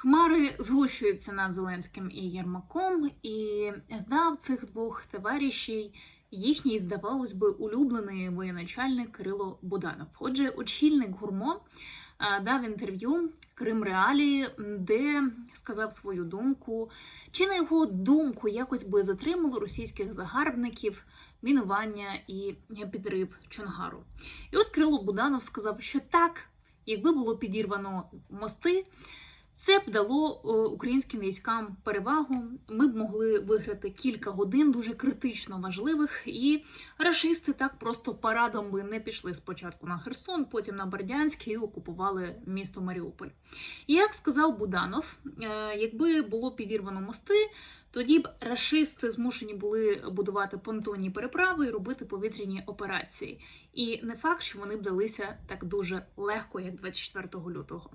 Хмари згущуються над Зеленським і Єрмаком, і здав цих двох товаришів їхній, здавалось би, улюблений воєначальник Кирило Буданов. Отже, очільник гурмо дав інтерв'ю Крим Реалії, де сказав свою думку, чи на його думку якось би затримало російських загарбників мінування і підрив Чонгару. І от Кирило Буданов сказав, що так, якби було підірвано мости. Це б дало е, українським військам перевагу. Ми б могли виграти кілька годин дуже критично важливих, і рашисти так просто парадом би не пішли спочатку на Херсон, потім на Бердянськ і окупували місто Маріуполь. Як сказав Буданов, е, якби було підірвано мости, тоді б рашисти змушені були будувати понтонні переправи і робити повітряні операції. І не факт, що вони б далися так дуже легко, як 24 лютого.